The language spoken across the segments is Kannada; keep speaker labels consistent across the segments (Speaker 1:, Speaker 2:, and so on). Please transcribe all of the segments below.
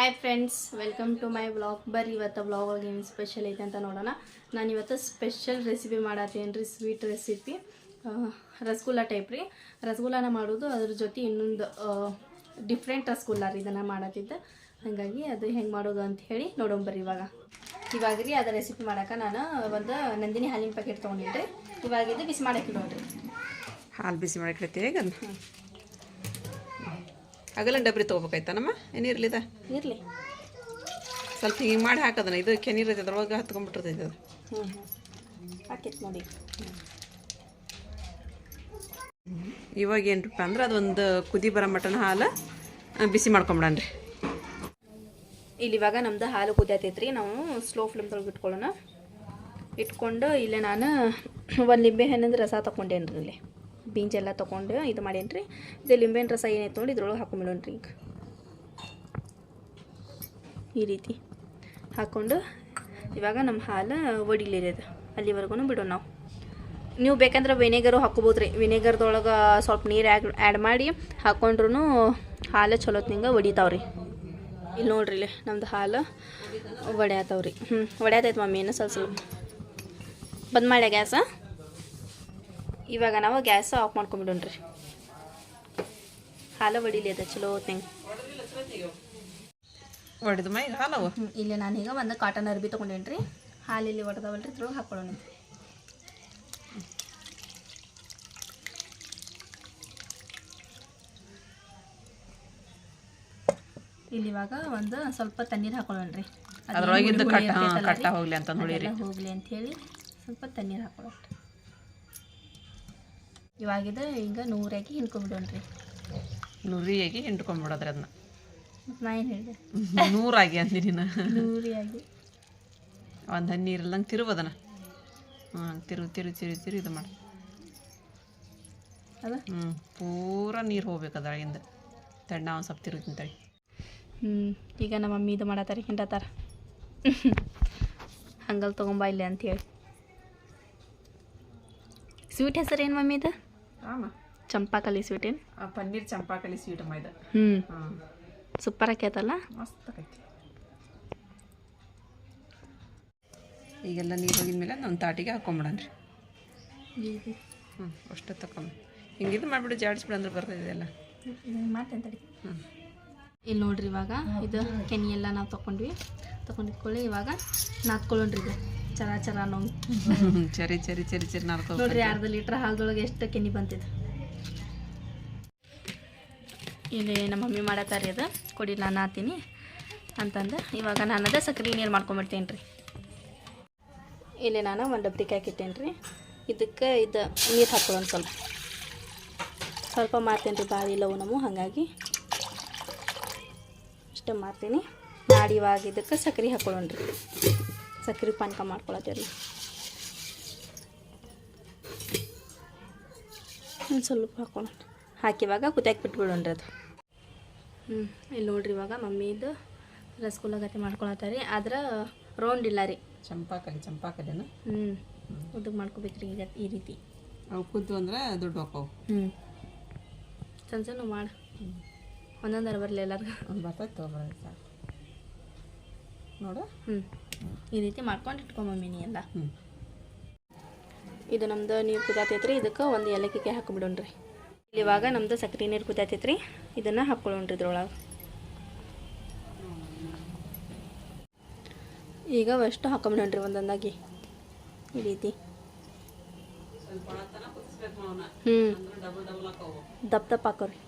Speaker 1: Hi friends welcome to my vlog ಬರ್ರಿ ಇವತ್ತು ವ್ಲಾಗ್ ಒಳಗೆ ಏನು ಸ್ಪೆಷಲ್ ಐತೆ ಅಂತ ನೋಡೋಣ. ನಾನು ಇವತ್ತು ಸ್ಪೆಷಲ್ ರೆಸಿಪಿ ಮಾಡತ್ತೇನು ರೀ ಸ್ವೀಟ್ ರೆಸಿಪಿ ರಸಗುಲ್ಲ ಟೈಪ್ ರೀ. ರಸಗುಲ್ಲನ ಮಾಡೋದು ಅದ್ರ ಜೊತೆ ಇನ್ನೊಂದು ಡಿಫ್ರೆಂಟ್ ರಸಗುಲ್ಲ ರೀ ಇದನ್ನು ಮಾಡತ್ತಿದ್ದೆ ಹಾಗಾಗಿ ಅದು ಹೆಂಗೆ ಮಾಡೋದು ಅಂತ ಹೇಳಿ ನೋಡೋಣ ಬರ್ರಿ ಇವಾಗ. ಇವಾಗ ರೀ ಅದು ರೆಸಿಪಿ ಮಾಡೋಕೆ ನಾನು ಒಂದು ನಂದಿನಿ ಹಾಲಿನ ಪ್ಯಾಕೆಟ್ ತೊಗೊಂಡಿನಿ ಇವಾಗ ಇದು ಬಿಸಿ ಮಾಡಕ್ಕೆ ನೋಡ್ರಿ.
Speaker 2: ಹಾಲು ಬಿಸಿ ಮಾಡಿ ಹೇಗ ಅಗಲ ಡಬ್ರಿ ತೊಗೋಬೇಕಾಯ್ತಾನಮ್ಮ ಏನಿರ್ಲಿದ
Speaker 1: ಇರಲಿ
Speaker 2: ಸ್ವಲ್ಪ ಹಿಂಗೆ ಮಾಡಿ ಹಾಕದನ ಇದು ಕೆನೀರೈತೆ ಅದ್ರೊಳಗೆ ಹತ್ಕೊಂಡ್ಬಿಟ್ಟಿರ್ತೈತೆ ಅದು.
Speaker 1: ಹ್ಞೂ ಹಾಕಿತ್ತು ನೋಡಿ.
Speaker 2: ಇವಾಗ ಏನಪ್ಪ ಅಂದ್ರೆ ಅದೊಂದು ಕುದಿ ಬರೋ ಮಟನ್ ಹಾಲು ಬಿಸಿ ಮಾಡ್ಕೊಂಬಿಡನ್ರಿ
Speaker 1: ಇಲ್ಲಿ ಇವಾಗ ನಮ್ದು ಹಾಲು ಕುದಿಯತೈತ್ರಿ ನಾವು ಸ್ಲೋ ಫ್ಲೇಮ್ದೊಳಗೆ ಇಟ್ಕೊಳ್ಳೋಣ. ಇಟ್ಕೊಂಡು ಇಲ್ಲೇ ನಾನು ಒಂದು ಲಿಂಬೆ ಹಣ್ಣಿಂದ ರಸ ತೊಗೊಂಡೇನ್ರಿ ಇಲ್ಲಿ. ಬೀನ್ಸ್ ಎಲ್ಲ ತೊಗೊಂಡು ಇದು ಮಾಡೇನ್ರಿ. ಇದು ಲಿಂಬೆನ ರಸ ಏನೈತೆ ನೋಡಿ ಇದ್ರೊಳಗೆ ಹಾಕೊಂಬಿಡೋಣ್ರಿ ಈಗ. ಈ ರೀತಿ ಹಾಕ್ಕೊಂಡು ಇವಾಗ ನಮ್ಮ ಹಾಲು ಒಡಿಲಿರೋದು. ಅಲ್ಲಿವರೆಗೂ ಬಿಡೋಣ ನಾವು. ನೀವು ಬೇಕಂದ್ರೆ ವಿನೆಗರು ಹಾಕೋಬೋದು ರೀ ವಿನೆಗರ್ದೊಳಗೆ ಸ್ವಲ್ಪ ನೀರು ಆ್ಯಡ್ ಆ್ಯಡ್ ಮಾಡಿ ಹಾಕ್ಕೊಂಡ್ರೂ ಹಾಲು ಚಲೋತ್ನಿಂಗೆ ಒಡಿತಾವ್ರಿ. ಇಲ್ಲಿ ನೋಡ್ರಿ ಇಲ್ಲಿ ನಮ್ದು ಹಾಲು ಒಡೆಯತಾವ್ರಿ. ಹ್ಞೂ ಒಡೆಯತೈತೆ ಮಮ್ಮಿ ಏನು ಸ್ವಲ್ಪ ಸ್ವಲ್ಪ. ಬಂದ್ ಮಾಡ್ಯಾ ಗ್ಯಾಸ? ಇವಾಗ ನಾವು ಗ್ಯಾಸ್ ಆಫ್ ಮಾಡ್ಕೊಂಬಿಡೋಣ್ರಿ. ಹಾಲು ಒಡಿಲಿ ಅದ ಚಲೋ ಹೊತ್ನಂಗೆ.
Speaker 2: ಒಡೆದು ಮೈ ಹಾಲವ?
Speaker 1: ಇಲ್ಲಿ ನಾನೀಗ ಒಂದು ಕಾಟನ್ ಅರ್ಬಿ ತೊಗೊಂಡೇನ್ರಿ. ಹಾಲು ಇಲ್ಲಿ ಒಡೆದವಲ್ರಿ ಇದ್ರೊಳಗೆ ಹಾಕ್ಕೊಳ್ಳೋಣ ಇಲ್ಲಿ ಇವಾಗ ಒಂದು ಸ್ವಲ್ಪ ತಣ್ಣೀರು
Speaker 2: ಹಾಕೊಳ್ಳೋಣ್ರಿ ಹಾಂ ಕಟ್ಟ ಹೋಗ್ಲಿ ಅಂತ ನೋಡಿರಿ.
Speaker 1: ಹೋಗ್ಲಿ ಅಂತ ಹೇಳಿ ಸ್ವಲ್ಪ ತಣ್ಣೀರು ಹಾಕೊಳ್ಳೋಣ ಇವಾಗಿದ ಈಗ ನೂರಾಗಿ ಹಿಂಡ್ಕೊಂಬಿಡೋಣ್ರಿ.
Speaker 2: ನುರಿಯಾಗಿ ಹಿಂಡ್ಕೊಂಡ್ಬಿಡೋದ್ರಿ ಅದನ್ನ.
Speaker 1: ಮತ್ತು ನಾ ಏನು ಹೇಳಿದೆ?
Speaker 2: ನೂರಾಗಿ ಅಂದಿರಿ ನಾ
Speaker 1: ನೂರಿಯಾಗಿ
Speaker 2: ಒಂದು ಹನಿ ಇರಲ್ಲಂಗೆ ತಿರುವುದನ ಹಾಂ ತಿರು ತಿರು ತಿರು ತಿರು ಇದು ಮಾಡಿ.
Speaker 1: ಅದ?
Speaker 2: ಹ್ಞೂ ಪೂರ ನೀರು ಹೋಗ್ಬೇಕು ಅದ್ರಾಗಿಂದ ತಣ್ಣ ಒಂದು ಸ್ವಲ್ಪ ತಿರು ತಿಂತಾಳೆ
Speaker 1: ಹ್ಞೂ ಈಗ ನಮ್ಮ ಮಮ್ಮಿ ಇದು ಮಾಡತ್ತಾರ ಹಿಂಡತ್ತಾರ. ಹಂಗಲ್ ತೊಗೊಂಬ ಇಲ್ಲಿ ಅಂತೇಳಿ ಸ್ವೀಟ್ ಹೆಸರು ಏನು ಮಮ್ಮಿ ಇದು? ಚಂಪಾಕಲಿ ಸ್ವೀಟ್ ಏನು
Speaker 2: ಪನ್ನೀರ್ ಚಂಪಾಕಲಿ ಸ್ವೀಟ್ ಅಮ್ಮ ಇದು.
Speaker 1: ಹ್ಞೂ ಸೂಪರ್ ಆಕೈತಲ್ಲ
Speaker 2: ಮಸ್ತ್ ಆಕೈತಿ ಈಗೆಲ್ಲ ನೀರು ಹೋಗಿದ ಮೇಲೆ ನಮ್ಮ ತಾಟಿಗೆ ಹಾಕೊಂಬಿಡನ್ರಿ. ಹ್ಞೂ ಅಷ್ಟು ತಕೊಂಬ. ಹಿಂಗಿದು ಮಾಡಿಬಿಡು ಜಾಡಿಸ್ಬಿಡು ಅಂದ್ರೆ ಬರ್ತದೆ ಎಲ್ಲ. ಹ್ಞೂ
Speaker 1: ಇಲ್ಲಿ ನೋಡ್ರಿ ಇವಾಗ ಇದು ಕೆನಿ ಎಲ್ಲ ನಾವು ತೊಗೊಂಡ್ವಿ ತೊಗೊಂಡಿಟ್ಕೊಳ್ಳಿ ಇವಾಗ ನಾದ್ಕೊಳ್ಳೋಣ್ರಿ ಇದು ಚರ ಚರ
Speaker 2: ಚರಿ ಚರಿ ಚರಿ ಚರಿ ನಾಲ್ಕು
Speaker 1: ನೋಡ್ರಿ ಅರ್ಧ ಲೀಟ್ರ್ ಹಾಲದೊಳಗೆ ಎಷ್ಟು ಕೆನಿ ಬಂತಿದೆ. ಇಲ್ಲಿ ನಮ್ಮ ಮಮ್ಮಿ ಮಾಡತ್ತಾರ ಅದು. ಕೊಡಿ ನಾನು ಆತೀನಿ ಅಂತಂದು ಇವಾಗ ನಾನು ಅದ ಸಕ್ಕರೆ ನೀರು ಮಾಡ್ಕೊಂಬಿಡ್ತೀನಿ ರೀ ಇಲ್ಲಿ ನಾನು ಒಂದು ಡಬ್ಬಿಗೆ ಹಾಕಿಟ್ಟೇನೆ ರೀ ಇದಕ್ಕೆ ಇದು ನೀರು ಹಾಕೊಳ್ಳೋಣ ಸ್ವಲ್ಪ. ಸ್ವಲ್ಪ ಮಾಡ್ತೇನೆ ರೀ ಭಾಳ ಇಲ್ಲವು ನಮ್ಮ ಹಾಗಾಗಿ. ಇಷ್ಟೇ ಮಾಡ್ತೀನಿ. ಮಾಡಿ ಇವಾಗ ಇದಕ್ಕೆ ಸಕ್ಕರೆ ಹಾಕೊಳ್ಳೋಣ ರೀ ಸಕ್ಕರೆ ಪಾನಕ ಮಾಡ್ಕೊಳತ್ತೇವೆ ರೀ. ಒಂದು ಸ್ವಲ್ಪ ಹಾಕೊಳ್ಳೋಣ ಹಾಕಿವಾಗ ಕುದಿಯಾಕೆ ಬಿಟ್ಬಿಡೋಣ್ರಿ ಅದು. ಹ್ಞೂ ಇಲ್ಲಿ ನೋಡ್ರಿ ಇವಾಗ ಮಮ್ಮಿದು ರಸಗುಲ್ಲ ಗತಿ ಮಾಡ್ಕೊಳತ್ತಾರೆ ಆದ್ರೆ ರೌಂಡ್ ಇಲ್ಲ ರೀ.
Speaker 2: ಚಂಪಾಕಲಿ ಚಂಪಾಕಲಿನ
Speaker 1: ಹ್ಞೂ ಉದ್ದಕ್ಕೆ ಮಾಡ್ಕೋಬೇಕ್ರಿ ಈಗ ಈ ರೀತಿ.
Speaker 2: ಅವು ಕುದ್ದು ಅಂದ್ರೆ ದುಡ್ಡು ಹಾಕವು
Speaker 1: ಹ್ಞೂ ಸಣ್ಣ ಸಣ್ಣ ಮಾಡು. ಒಂದೊಂದರ ಬರಲಿ ಎಲ್ಲರಿಗೂ.
Speaker 2: ಒಂದು ಬರ್ತೈತೆ ತೊಗೊಬರೋದು ಸಾಕು. ನೋಡು.
Speaker 1: ಹ್ಞೂ ಈ ರೀತಿ ಮಾಡ್ಕೊಂಡು ಇಟ್ಕೊಂಬಮ್ಮಿ ಮೀನಿ ಎಲ್ಲ.
Speaker 2: ಹ್ಞೂ
Speaker 1: ಇದು ನಮ್ದು ನೀರು ಕುದಿಯತೈತ್ರಿ ಇದಕ್ಕೆ ಒಂದು ಏಲಕ್ಕಿಗೆ ಹಾಕಿಬಿಡೋಣ್ರಿ. ಇಲ್ಲಿ ಇವಾಗ ನಮ್ದು ಸಕ್ಕರೆ ನೀರು ಕುದಿಯತೈತ್ರಿ ಇದನ್ನು ಹಾಕ್ಕೊಳ್ಳೋಣ್ರಿ ಇದ್ರೊಳಗೆ. ಈಗ ಅಷ್ಟು ಹಾಕೊಂಬಿಡೋಣ್ರಿ ಒಂದೊಂದಾಗಿ. ಈ ರೀತಿ. ಹ್ಞೂ ದಪ್ಪ ದಪ್ಪ ಹಾಕೋರಿ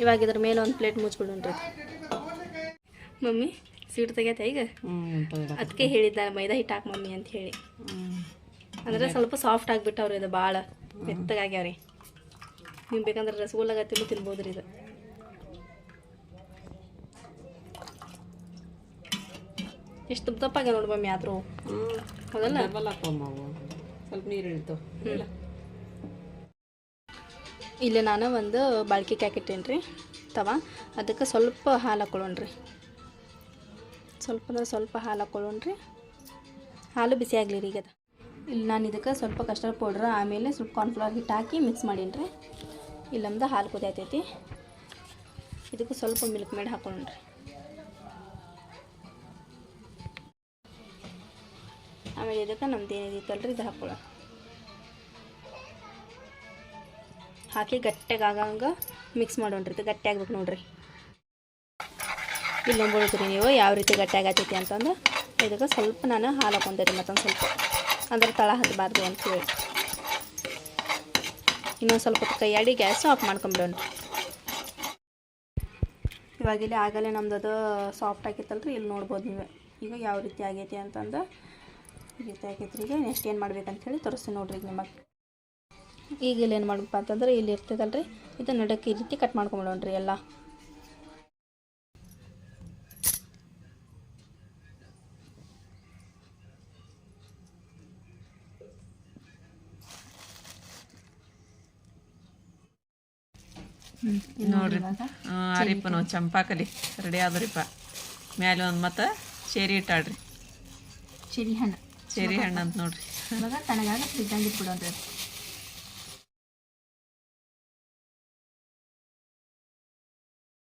Speaker 1: ಇವಾಗ ಇದ್ರ ಮೇಲೆ ಒಂದು ಪ್ಲೇಟ್ ಮುಚ್ಬಿಡೋಣ್ರಿ ಮಮ್ಮಿ ಸ್ವೀಟ್ ತೆಗ್ಯತ ಈಗ? ಅದಕ್ಕೆ ಹೇಳಿದ್ದ ಮೈದಾ ಹಿಟ್ಟು ಹಾಕಿ ಮಮ್ಮಿ ಅಂತ ಹೇಳಿ. ಅಂದ್ರೆ ಸ್ವಲ್ಪ ಸಾಫ್ಟ್ ಆಗಿಬಿಟ್ಟವ್ರಿ ಇದು ಭಾಳ ಮೆತ್ತಗಾಗ್ಯಾವ್ರಿ ನೀವು ಬೇಕಂದ್ರೆ ರಸಗುಲ್ಲಾಗ ತಿಂದು ತಿನ್ಬೋದು ರೀ ಇದು. ಎಷ್ಟು ದಪ್ಪ ದಪ್ಪ ಆಗ್ಯಾವ ನೋಡಿ ಮಮ್ಮಿ ಆದರೂ. ಹೌದಲ್ಲ
Speaker 2: ಸ್ವಲ್ಪ ನೀರು ಇಳಿತು. ಇಲ್ಲ
Speaker 1: ನಾನು ಒಂದು ಬಾಳ್ಕಿ ಕ್ಯಾಕೆಟ್ಟೇನು ರೀ ತವ? ಅದಕ್ಕೆ ಸ್ವಲ್ಪ ಹಾಲು ಹಾಕೊಳ್ಳೋಣ್ರಿ. ಸ್ವಲ್ಪ ಅಂದ್ರೆ ಸ್ವಲ್ಪ ಹಾಲು ಹಾಕೊಳ್ಳೋಣ್ರಿ. ಹಾಲು ಬಿಸಿ ಆಗಲಿ ರೀ ಈಗ ಇಲ್ಲಿ ನಾನು ಇದಕ್ಕೆ ಸ್ವಲ್ಪ ಕಸ್ಟರ್ಡ್ ಪೌಡ್ರ್, ಆಮೇಲೆ ಸ್ವಲ್ಪ ಕಾರ್ನ್ಫ್ಲವರ್ ಹಿಟ್ಟು ಹಾಕಿ ಮಿಕ್ಸ್ ಮಾಡೀನಿ ರೀ ಹಾಲು ಕುದಿಯತೈತಿ ಇದಕ್ಕೆ ಸ್ವಲ್ಪ ಮಿಲ್ಕ್ ಮೇಡ್ ಹಾಕೊಳ್ಳೋಣ್ರಿ. ಆಮೇಲೆ ಇದಕ್ಕೆ ನಮ್ದು ಏನಿದೈತಲ್ರಿ ಇದು ಹಾಕೊಳ್ಳೋಣ. ಹಾಕಿ ಗಟ್ಟಿಯಾಗಿ ಆಗಂಗ ಮಿಕ್ಸ್ ಮಾಡೋಣ್ರಿ. ಗಟ್ಟಿ ಆಗ್ಬೇಕು ನೋಡ್ರಿ. ಇಲ್ಲಿ ನೋಡ್ಬೋದ್ರಿ ನೀವು, ಯಾವ ರೀತಿ ಗಟ್ಟಿ ಆಗತೈತಿ ಅಂತಂದು ಇದಕ್ಕೆ ಸ್ವಲ್ಪ ನಾನು ಹಾಲು ಹಾಕೊಂಡೆ ಮತ್ತೊಂದು ಸ್ವಲ್ಪ. ಅಂದ್ರೆ ತಳ ಹತ್ತಬಾರ್ದು ಅಂತೇಳಿ ಇನ್ನೊಂದು ಸ್ವಲ್ಪ ಕೈಯಾಡಿ ಗ್ಯಾಸ್ ಆಫ್ ಮಾಡ್ಕೊಂಬಿಡೋಣ. ಇವಾಗ ಇಲ್ಲಿ ಆಗಲೇ ನಮ್ದು ಅದು ಸಾಫ್ಟ್ ಆಗಿತ್ತಲ್ರಿ, ಇಲ್ಲಿ ನೋಡ್ಬೋದು ನೀವು. ಈಗ ಯಾವ ರೀತಿ ಆಗೈತಿ ಅಂತಂದು ಈ ರೀತಿ ಆಗೈತ್ರಿ ಈಗ ನೆಕ್ಸ್ಟ್ ಏನು ಮಾಡ್ಬೇಕಂತ ಹೇಳಿ ತೋರಿಸ್ತೀನಿ ನೋಡ್ರಿ ಈಗ ನಿಮಗೆ. ಈಗ ಇಲ್ಲಿ ಏನು ಮಾಡ್ಬೇಕಪ್ಪ ಅಂತಂದ್ರೆ ಇಲ್ಲಿ ಇರ್ತದಲ್ರಿ? ಇದು ನಡಕ್ಕೆ ಈ ರೀತಿ ಕಟ್ ಮಾಡ್ಕೊಂಬಿಡೋಣ್ರಿ ಎಲ್ಲ.
Speaker 2: ನೋಡ್ರಿ. ಅರಿಪ ನಾವು ಚಂಪಾಕಲಿ ರೆಡಿ ಆದ್ರಿಪ್ಪ ಮ್ಯಾಲೆ ಒಂದು ಮತ್ತೆ ಚೇರಿ ಇಟ್ಟಾಳ್ರಿ.
Speaker 1: ಚೆರಿ ಹಣ್ಣು.
Speaker 2: ಚೇರಿ ಹಣ್ಣು ಅಂತ ನೋಡ್ರಿ.
Speaker 1: ಇವಾಗ ತಣ್ಣಗಾಗ ಫ್ರಿಜ್ಜಾಗಿ